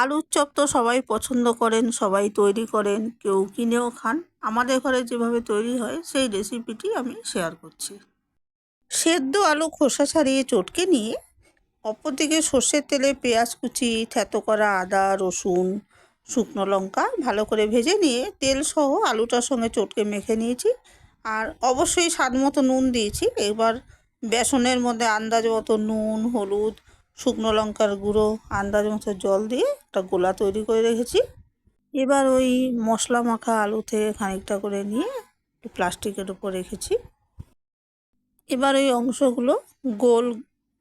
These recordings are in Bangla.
আলুর চপ তো সবাই পছন্দ করেন, সবাই তৈরি করেন, কেউ কিনেও খান। আমাদের ঘরে যেভাবে তৈরি হয়, সেই রেসিপিটি আমি শেয়ার করছি। সেদ্ধ আলু খোসা ছাড়িয়ে চটকে নিয়ে, অপরদিকে সর্ষের তেলে পেঁয়াজ কুচি থ্যাতো করা আদা, রসুন, শুকনো লঙ্কা ভালো করে ভেজে নিয়ে তেল সহ আলুটার সঙ্গে চটকে মেখে নিয়েছি। আর অবশ্যই স্বাদ মতো নুন দিয়েছি। এবার বেসনের মধ্যে আন্দাজ মতো নুন, হলুদ শুকনো লঙ্কার গুঁড়ো, আন্দাজ মতো জল দিয়ে একটা গোলা তৈরি করে রেখেছি। এবার ওই মশলা মাখা আলু থেকে খানিকটা করে নিয়ে একটু প্লাস্টিকের উপর রেখেছি। এবার ওই অংশগুলো গোল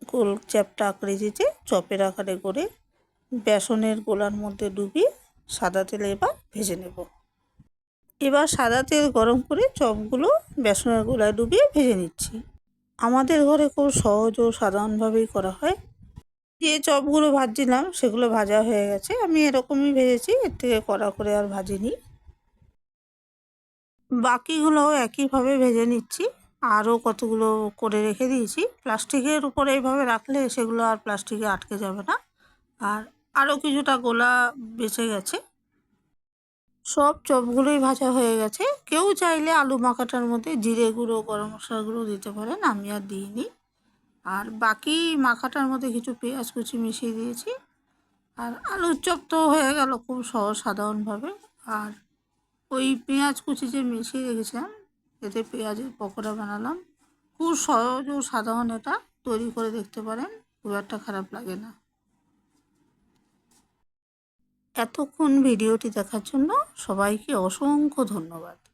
গোল চ্যাপটা আকৃতিতে চপের আকারে করে বেসনের গোলার মধ্যে ডুবিয়ে সাদা তেলে এবার ভেজে নেব। এবার সাদা তেল গরম করে চপগুলো বেসনের গোলায় ডুবিয়ে ভেজে নিচ্ছি। আমাদের ঘরে খুব সহজ ও সাধারণভাবেই করা হয়। যে চপগুলো ভাজছিলাম, সেগুলো ভাজা হয়ে গেছে। আমি এরকমই ভেজেছি, এর থেকে কড়া করে আর ভাজিনি। বাকিগুলো একইভাবে ভেজে নিচ্ছি। আরও কতগুলো করে রেখে দিয়েছি। প্লাস্টিকের উপরে এইভাবে রাখলে সেগুলো আর প্লাস্টিকে আটকে যাবে না। আর আরও কিছুটা গোলা বেঁচে গেছে। সব চপগুলোই ভাজা হয়ে গেছে। কেউ চাইলে আলু মাখাটার মধ্যে জিরে গুঁড়ো, গরম মশলা গুঁড়ো দিতে পারেন, আমি আর দিইনি। আর বাকি মাখাটার মধ্যে কিছু পেঁয়াজ কুচি মিশিয়ে দিয়েছি। আর আলুর চপ তো হয়ে গেল খুব সহজ সাধারণভাবে। আর ওই পেঁয়াজ কুচি যে মিশিয়ে রেখেছিলাম, এতে পেঁয়াজের পকোড়া বানালাম। খুব সহজ ও সাধারণ এটা, তৈরি করে দেখতে পারেন, খুব একটা খারাপ লাগে না। এতক্ষণ ভিডিওটি দেখার জন্য সবাইকে অসংখ্য ধন্যবাদ।